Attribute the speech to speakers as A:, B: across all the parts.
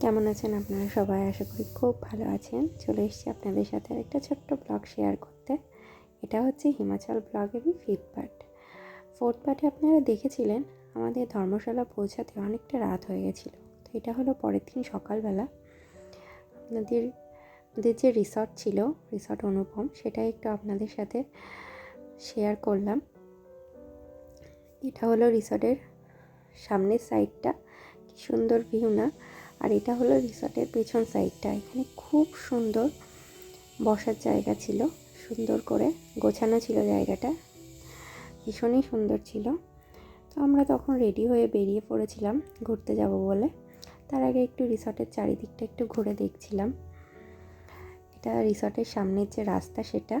A: কেমন আছেন আপনারা সবাই? আশা করি খুব ভালো আছেন। চলে এসেছি আপনাদের সাথে একটা ছোট্ট ব্লগ শেয়ার করতে। এটা হচ্ছে হিমাচল ব্লগেরই ফিফথ পার্ট ফোর্থ পার্টে আপনারা দেখেছিলেন, আমাদের ধর্মশালা পৌঁছাতে অনেকটা রাত হয়ে গেছিল। তো এটা হলো পরের দিন সকালবেলা। আপনাদের, আমাদের যে রিসর্ট ছিল রিসর্ট অনুপম, সেটাই একটু আপনাদের সাথে শেয়ার করলাম। এটা হলো রিসর্টের সামনের সাইডটা কি সুন্দর ভিউ না? আর এটা হলো রিসর্টের পেছন সাইডটা। এখানে খুব সুন্দর বসার জায়গা ছিল, সুন্দর করে গোছানো ছিল জায়গাটা। ভীষণই সুন্দর ছিল। তো আমরা তখন রেডি হয়ে বেরিয়ে পড়েছিলাম ঘুরতে যাব বলে। তার আগে একটু রিসর্টের চারিদিকটা একটু ঘুরে দেখছিলাম। এটা রিসর্টের সামনের যে রাস্তা সেটা।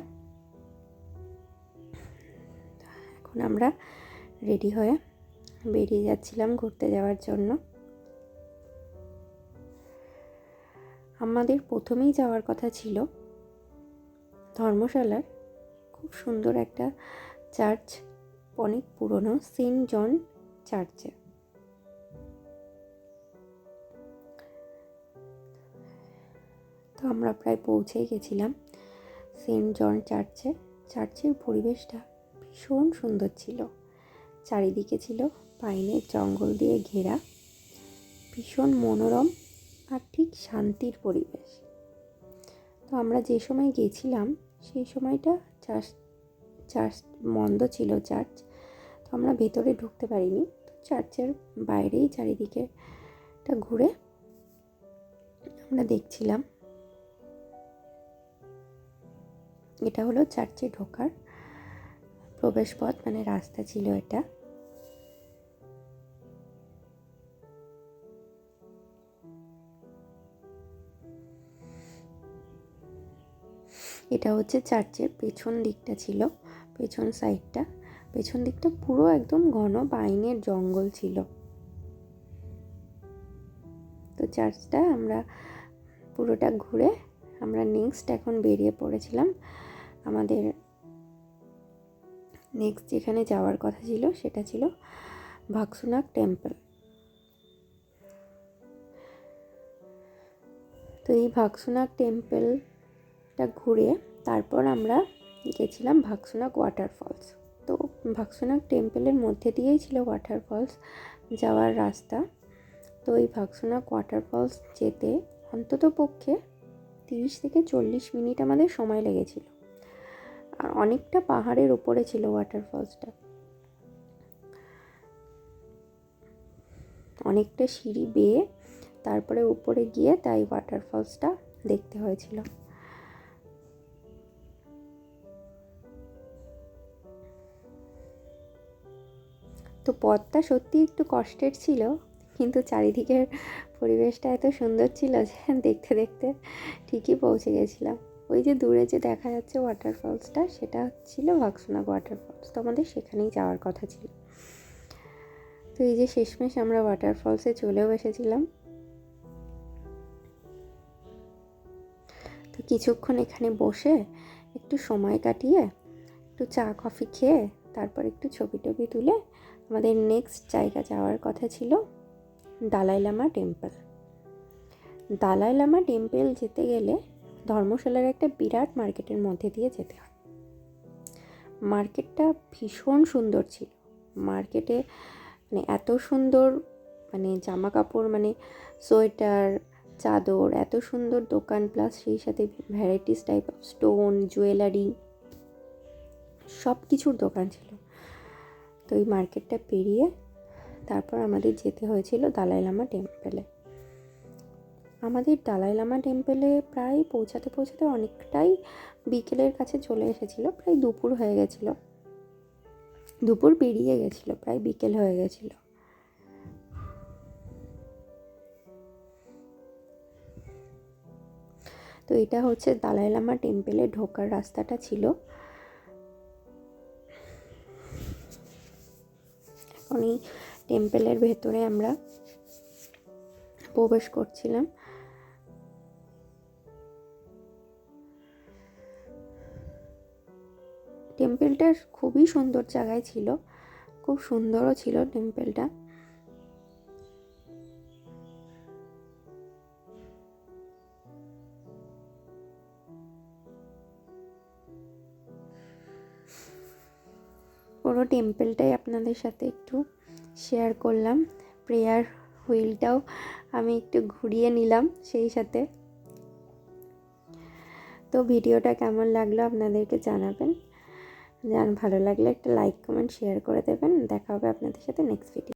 A: এখন আমরা রেডি হয়ে বেরিয়ে যাচ্ছিলাম ঘুরতে যাওয়ার জন্য। আমাদের প্রথমেই যাওয়ার কথা ছিল। ধর্মশালার খুব সুন্দর একটা চার্চ, অনেক পুরনো সেন্ট জন চার্চে। তো আমরা প্রায় পৌঁছেই গেছিলাম সেন্ট জন চার্চে। চার্চের পরিবেশটা ভীষণ সুন্দর ছিল। চারিদিকে ছিল পাইনের জঙ্গল দিয়ে ঘেরা। ভীষণ মনোরম আর ঠিক শান্তির পরিবেশ। তো আমরা যে সময় গেছিলাম, সেই সময়টা চার্চ চার্চ মন্দ ছিল চার্চ, তো আমরা ভেতরে ঢুকতে পারিনি। তো চার্চের বাইরেই চারিদিকে টা ঘুরে আমরা দেখছিলাম। এটা হলো চার্চে ঢোকার প্রবেশপথ মানে রাস্তা ছিল এটা। এটা হচ্ছে চার্চের পেছন দিকটা ছিল, পেছন সাইডটা। পেছন দিকটা পুরো একদম ঘন বাইনের জঙ্গল ছিল। তো চার্চটা আমরা পুরোটা ঘুরে আমরা নেক্সট এখন বেরিয়ে পড়েছিলাম। আমাদের নেক্সট যেখানে যাওয়ার কথা ছিল সেটা ছিল ভাকসুনাক টেম্পল তো এই ভাকসুনাক টেম্পলটা ঘুরে তারপর আমরা গেছিলাম ভাকসুনাক ওয়াটারফলস তো ভাকসুনাক টেম্পলের মধ্যে দিয়েই ছিল ওয়াটারফলস যাওয়ার রাস্তা। তো এই ভাকসুনাক ওয়াটারফলস যেতে অন্তত পক্ষে তিরিশ থেকে চল্লিশ মিনিট আমাদের সময় লেগেছিল। আর অনেকটা পাহাড়ের উপরে ছিল ওয়াটারফলসটা অনেকটা সিঁড়ি বেয়ে তারপরে উপরে গিয়ে তাই ওয়াটারফলসটা দেখতে হয়েছিল। তো পথটা সত্যি একটু কষ্টের ছিল, কিন্তু চারিদিকের পরিবেশটা এত সুন্দর ছিল যে দেখতে দেখতে ঠিকই পৌঁছে গেছিলাম। ওই যে দূরে যে দেখা যাচ্ছে ওয়াটারফলসটা সেটা ছিল ভাকসোনাগ ওয়াটারফলস তো আমাদের সেখানেই যাওয়ার কথা ছিল। তো এই যে শেষমেশ আমরা ওয়াটারফলসে চলেও এসেছিলাম। তো কিছুক্ষণ এখানে বসে একটু সময় কাটিয়ে, একটু চা, কফি খেয়ে, তারপর একটু ছবি টবি তুলে আমাদের নেক্সট জায়গা যাওয়ার কথা ছিল দালাই লামা টেম্পল দালাই লামা টেম্পল যেতে গেলে ধর্মশালার একটা বিরাট মার্কেটের মধ্যে দিয়ে যেতে হয়। মার্কেটটা ভীষণ সুন্দর ছিল। মার্কেটে মানে এত সুন্দর মানে জামা কাপড় মানে সোয়েটার, চাদর, এত সুন্দর দোকান প্লাস সেই সাথে varieties type of stone jewellery সব কিছুর দোকান ছিল। তো এই মার্কেটটা পেরিয়ে তারপর আমাদের যেতে হয়েছিল দালাই লামা টেম্পেলে। আমাদের দালাই লামা টেম্পেলে প্রায় পৌঁছাতে পৌঁছাতে অনেকটাই বিকেলের কাছে চলে এসেছিল, প্রায় দুপুর হয়ে গেছিল। দুপুর পেরিয়ে গেছিল, প্রায় বিকেল হয়ে গেছিল। তো এটা হচ্ছে দালাই লামা টেম্পেলে ঢোকার রাস্তাটা ছিল। এখন এই টেম্পেলের ভেতরে আমরা প্রবেশ করছিলাম। টেম্পেলটা খুবই সুন্দর জায়গায় ছিল, খুব সুন্দরও ছিল টেম্পেলটা। পুরো টেম্পলটাই আপনাদের সাথে একটু শেয়ার করলাম। প্রেয়ার হুইলটাও আমি একটু ঘুরিয়ে নিলাম সেই সাথে। তো ভিডিওটা কেমন লাগল আপনাদেরকে জানাবেন। জান, ভালো লাগলে একটা লাইক কমেন্ট শেয়ার করে দেবেন। দেখা হবে আপনাদের সাথে নেক্সট ভিডিও